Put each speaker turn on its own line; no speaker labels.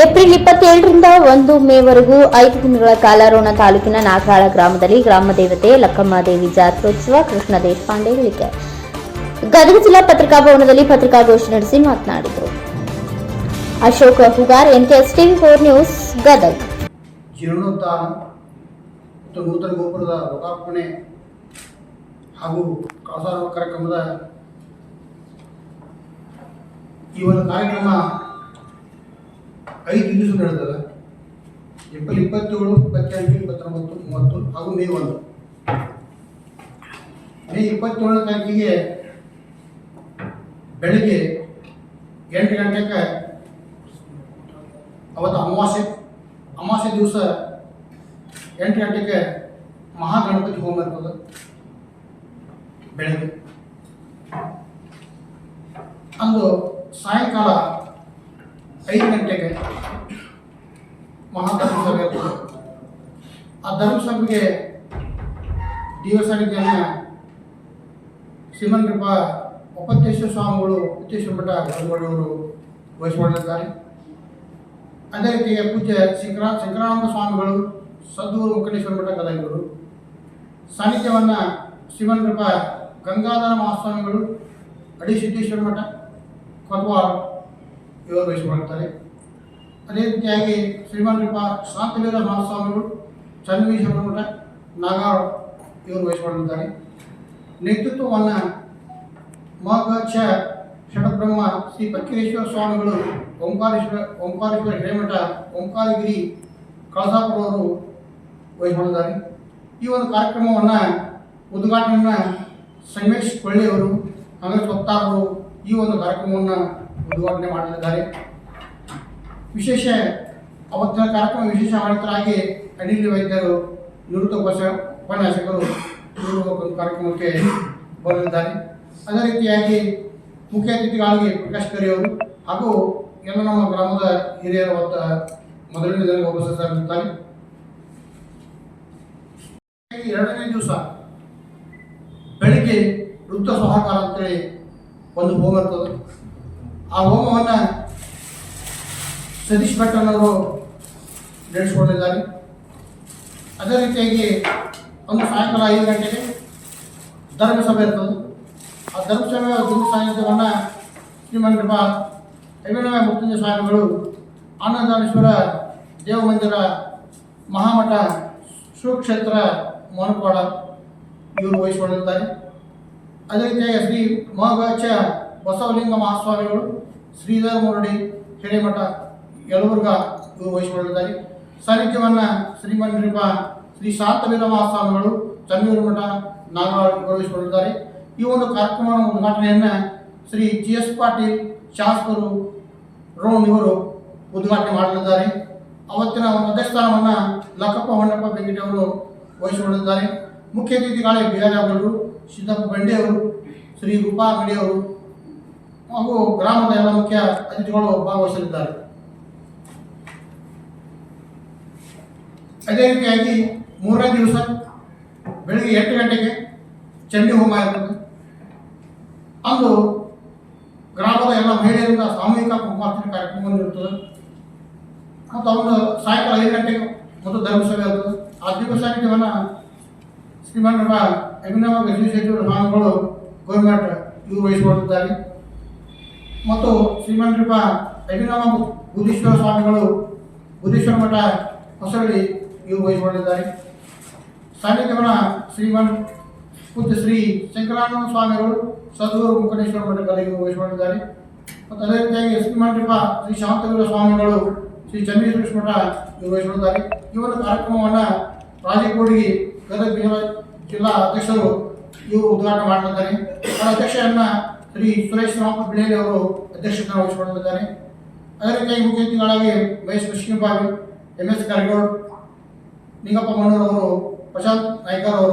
April ಇಪ್ಪತ್ತೇಳರಿಂದ ಒಂದು ಮೇವರೆಗೂ ಐದು ದಿನಗಳ ಕಾಲ ರೋಣ ತಾಲೂಕಿನ ನಾಗಾಳ ಗ್ರಾಮದಲ್ಲಿ ಗ್ರಾಮ ದೇವತೆ ಲಕ್ಕಮ್ಮ ದೇವಿ ಜಾತ್ರೋತ್ಸವ ಕೃಷ್ಣ ದೇಶಪಾಂಡೆ ಹೇಳಿಕೆ. ಗದಗ ಜಿಲ್ಲಾ ಪತ್ರಿಕಾ ಭವನದಲ್ಲಿ ಪತ್ರಿಕಾಗೋಷ್ಠಿ ನಡೆಸಿ ಮಾತನಾಡಿದರು. Ashok Hugar NKS TV four news, Gadag.
ಮತ್ತು ಗೋಪುರದ ಲೋಕಾರ್ಪಣೆ ಹಾಗೂ ಕಾರ್ಯಕ್ರಮದ ಈ ಒಂದು ಐದು ದಿವಸ ನಡೆದದ ಏಪ್ರಿಲ್ ಇಪ್ಪತ್ತೇಳು ಇಪ್ಪತ್ತೆಂಟು, ಇಪ್ಪತ್ತೊಂಬತ್ತು, ಮೂವತ್ತು ಹಾಗೂ ಮೇ ಒಂದು. ಮೇ ಇಪ್ಪತ್ತೇಳನೇ ತಾರೀಕಿಗೆ ಬೆಳಿಗ್ಗೆ ಎಂಟು ಗಂಟೆಗೆ ಅವತ್ತು ಅಮಾವಾಸ್ಯೆ ಅಮಾವಾಸ್ಯೆ ದಿವಸ ಎಂಟು ಗಂಟೆಗೆ ಮಹಾಗಣಪತಿ ಹೋಮ ಇರ್ತದೆ ಬೆಳಗ್ಗೆ. ಅಂದು ಸಾಯಂಕಾಲ ಐದು ಗಂಟೆಗೆ ಮಹಾಧರ್ಮಸಭೆ ಇರ್ತದೆ ಆ ಧರ್ಮಸಭೆಗೆ ದಿವಸರಿಗೆಯನ್ನು ಶ್ರೀಮನ್ ಕೃಪಾ ಒಪ್ಪತ್ತೇಶ್ವರ ಸ್ವಾಮಿಗಳು ಉತ್ತೇಶ್ವರ ಮಠ ಗದಗವರು ವಹಿಸಿಕೊಂಡಿದ್ದಾರೆ ಅದೇ ರೀತಿಯ ಪೂಜ್ಯ ಶಂಕರ, ಶಂಕರಾನಂದ ಸ್ವಾಮಿಗಳು ಸದ್ಗುರು ಮುಖಂಡೇಶ್ವರ ಮಠ ಕಲಾವಿದರು. ಸಾನ್ನಿಧ್ಯವನ್ನು ಶ್ರೀಮನ್ ಕೃಪಾ ಗಂಗಾಧರ ಮಹಾಸ್ವಾಮಿಗಳು, ಅಡಿ ಸಿದ್ದೇಶ್ವರ ಮಠ ಕೊತ್ವಾಳ ಇವರು ವಹಿಸಿಕೊಳ್ತಾರೆ ಅದೇ ರೀತಿಯಾಗಿ ಶ್ರೀಮನ್ ಕೃಪಾ ಶಾಂತವೀರ ಮಹಾಸ್ವಾಮಿಗಳು ಚನ್ನವೀಶ್ವರ ಮಠ ನಾಗಾಳ ಇವರು ವಹಿಸಿಕೊಂಡಿದ್ದಾರೆ ನೇತೃತ್ವವನ್ನು ಮಗ ಛ ಷಡಬ್ರಹ್ಮ ಶ್ರೀ ಪಕ್ಕೇಶ್ವರ ಸ್ವಾಮಿಗಳು, ಓಂಕಾರೇಶ್ವರ ಓಂಕಾರೇಶ್ವರ ಹಿರೇಮಠ, ಓಂಕಾರಗಿರಿ ಕಳಸಾಪುರವರು ವಹಿಸಿಕೊಂಡಿದ್ದಾರೆ ಈ ಒಂದು ಕಾರ್ಯಕ್ರಮವನ್ನು ಉದ್ಘಾಟನೆಯನ್ನು ಸಂಗಮೇಶ್ ಕೊಳ್ಳಿಯವರು ಕಾಂಗ್ರೆಸ್ ವಕ್ತಾರರು ಈ ಒಂದು ಕಾರ್ಯಕ್ರಮವನ್ನು ಉದ್ಘಾಟನೆ ಮಾಡಲಿದ್ದಾರೆ ವಿಶೇಷ, ಅವತ್ತಿನ ಕಾರ್ಯಕ್ರಮ ವಿಶೇಷ ಆಡಳಿತರಾಗಿ ಅನಿಲ್ ವೈದ್ಯರು ನಿವೃತ್ತ ಉಪನ್ಯಾಸಕರು ಕಾರ್ಯಕ್ರಮಕ್ಕೆ ಬರಲಿದ್ದಾರೆ. ಅದೇ ರೀತಿಯಾಗಿ ಮುಖ್ಯ ಅತಿಥಿಗಳಾಗಿ ಪ್ರಕಾಶ್ ಕರಿ ಹಾಗೂ ಎಲ್ಲ ನಮ್ಮ ಗ್ರಾಮದ ಹಿರಿಯರು ಒತ್ತ ಮೊದಲನೇ ದಿನ ಉಪಸ್ಥಿತರಿರುತ್ತಾರೆ ಎರಡನೇ ದಿವಸ ಬೆಳಿಗ್ಗೆ ವೃತ್ತ ಸಹಕಾರ ಅಂತೇಳಿ ಒಂದು ಹೋಮ ಆ ಹೋಮವನ್ನು ಸತೀಶ್ ಭಟ್ಟನವರು ನಡೆಸಿಕೊಂಡಿದ್ದಾರೆ ಅದೇ ರೀತಿಯಾಗಿ ಒಂದು ಸಾಯಂಕಾಲ ಐದು ಗಂಟೆಗೆ ಧರ್ಮಸಭೆ ಇರ್ತದೆ. ಆ ಧರ್ಮಸಭೆಯ ಗುರು ಸಾನ್ನಿಧ್ಯವನ್ನು ಶ್ರೀಮನ್ ಕೃಪಾ ಅಭಿನವ ಮುಕ್ತಿಂಜ ಸ್ವಾಮಿಗಳು ಆನಂದಾನೇಶ್ವರ ದೇವಮಂದಿರ ಮಹಾಮಠ ಶಿವಕ್ಷೇತ್ರ ಮೋನಪಾಡ ಇವರು ವಹಿಸಿಕೊಂಡಿರ್ತಾರೆ ಅದೇ ರೀತಿಯಾಗಿ ಶ್ರೀ ಮಹಗಾಚ ಬಸವಲಿಂಗ ಮಹಾಸ್ವಾಮಿಗಳು ಶ್ರೀಧರ ಮುರಡಿ, ಹಿರೇಮಠ ಯಲಬುರ್ಗ ಇವರು ವಹಿಸಿಕೊಂಡಿದ್ದಾರೆ. ಶ್ರೀಮನ್ ಶ್ರೀ ಶಾಂತವೀರ ಮಹಾಸ್ವಾಮಿಗಳು ಚನ್ನೂರು ಮಠ ನಾಗರಾಜ್ ಇವರು ಈ ಒಂದು ಕಾರ್ಯಕ್ರಮದ ಉದ್ಘಾಟನೆಯನ್ನು ಶ್ರೀ ಜಿ ಎಸ್ ಪಾಟೀಲ್ ಶಾಸಕರು ರೋಣ್ ಇವರು ಉದ್ಘಾಟನೆ ಮಾಡಲಿದ್ದಾರೆ. ಅವತ್ತಿನ ಅಧ್ಯಕ್ಷಸ್ಥಾನವನ್ನು ಲಕ್ಕಪ್ಪ ಹೊನ್ನಪ್ಪ ಬೆಂಗಿಟ್ಟಿ ಅವರು ವಹಿಸಿಕೊಂಡಿದ್ದಾರೆ. ಮುಖ್ಯ ಅತಿಥಿಗಳೇ ಬಿ ಆರ್ ಸಿದ್ದಪ್ಪ ಬಂಡೆ ಅವರು, ಶ್ರೀ ರೂಪಾ ಅಂಗಡಿ ಅವರು ಹಾಗೂ ಗ್ರಾಮದ ಎಲ್ಲ ಮುಖ್ಯ ಅತಿಥಿಗಳು ಭಾಗವಹಿಸಲಿದ್ದಾರೆ. ಅದೇ ರೀತಿಯಾಗಿ ಮೂರನೇ ದಿವಸ ಬೆಳಿಗ್ಗೆ ಎಂಟು ಗಂಟೆಗೆ ಚಂಡಿ ಹೋಮ ಇರ್ತದೆ. ಅಂದು ಗ್ರಾಮದ ಎಲ್ಲ ಮಹಿಳೆಯರಿಂದ ಸಾಮೂಹಿಕ ಕುಂಕುಮಾರ್ಚನೆ ಕಾರ್ಯಕ್ರಮವನ್ನು ಮತ್ತು ಅವನು ಸಾಯಂಕಾಲ ಐದು ಗಂಟೆಗೆ ಮತ್ತು ಧರ್ಮಸಭೆ ಇರ್ತದೆ. ಆ ದಿವಸ ಶ್ರೀಮನ್ ಅಭಿನವ ಗಜೇಶ್ವರ ಸ್ವಾಮಿಗಳು ಗೌರ್ಮೆಂಟ್ ಇವರು ವಹಿಸಿಕೊಂಡಿದ್ದಾರೆ ಮತ್ತು ರೂಪ ಅಭಿನವ ಬುದ್ಧೇಶ್ವರ ಸ್ವಾಮಿಗಳು ಬುದ್ಧೇಶ್ವರ ಮಠ ಹೊಸಳ್ಳಿ ಇವರು ವಹಿಸಿಕೊಂಡಿದ್ದಾರೆ. ಸಾನ್ನಿಧ್ಯವನ್ನು ಶ್ರೀಮನ್ ಪೂಜ್ಯ ಶ್ರೀ ಶಂಕರಾನಂದ ಸ್ವಾಮಿಗಳು ಸದ್ಗುರು ಮುಖಂಡೇಶ್ವರ ಮಠದಲ್ಲಿ ಇವರು ವಹಿಸಿಕೊಂಡಿದ್ದಾರೆ. ಮತ್ತು ಅದೇ ರೀತಿಯಾಗಿ ಶ್ರೀಮನ್ ಕೃಪಾ ಶ್ರೀ ಶಾಂತವೀರ ಸ್ವಾಮಿಗಳು ಶ್ರೀ ಚಂದ್ರೇಶ್ವರ ಮಠ ಇವರು ವಹಿಸಿಕೊಂಡಿದ್ದಾರೆ. ಒಂದು ಕಾರ್ಯಕ್ರಮವನ್ನು ರಾಜಕೋಡಿಗೆ ಗದಗ ಜಿಲ್ಲಾ ಅಧ್ಯಕ್ಷರು ಇವರು ಉದ್ಘಾಟನೆ ಮಾಡಲಿದ್ದಾರೆ ಅವರ ಅಧ್ಯಕ್ಷರನ್ನ ಶ್ರೀ ಸುರೇಶ್ ರಾಮ್ ಬಿಳೇರಿ ಅವರು ಅಧ್ಯಕ್ಷತೆ ವಹಿಸಿಕೊಂಡಿದ್ದಾರೆ. ಅದೇ ರೀತಿಯಾಗಿ ಮುಖ್ಯ ಅತಿಥಿಗಳಾಗಿ YS Krishnabavi M S Karagod, Ningappa Mannur ಅವರು, ಪ್ರಶಾಂತ್ ನಾಯ್ಕರ್ ಅವರು